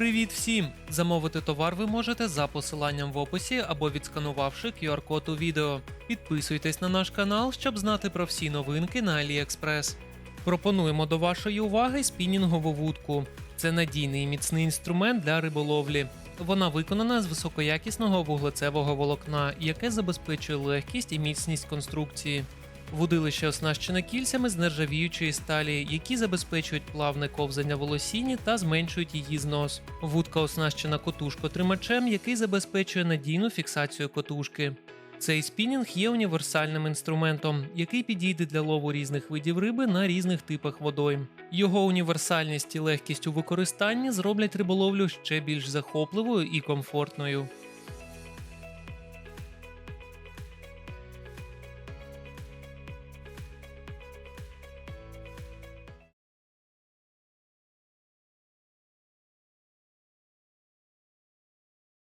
Привіт всім! Замовити товар ви можете за посиланням в описі або відсканувавши QR-код у відео. Підписуйтесь на наш канал, щоб знати про всі новинки на AliExpress. Пропонуємо до вашої уваги спінінгову вудку. Це надійний і міцний інструмент для риболовлі. Вона виконана з високоякісного вуглецевого волокна, яке забезпечує легкість і міцність конструкції. Вудилище оснащене кільцями з нержавіючої сталі, які забезпечують плавне ковзання волосіні та зменшують її знос. Вудка оснащена котушкотримачем, який забезпечує надійну фіксацію котушки. Цей спінінг є універсальним інструментом, який підійде для лову різних видів риби на різних типах водойм. Його універсальність і легкість у використанні зроблять риболовлю ще більш захопливою і комфортною.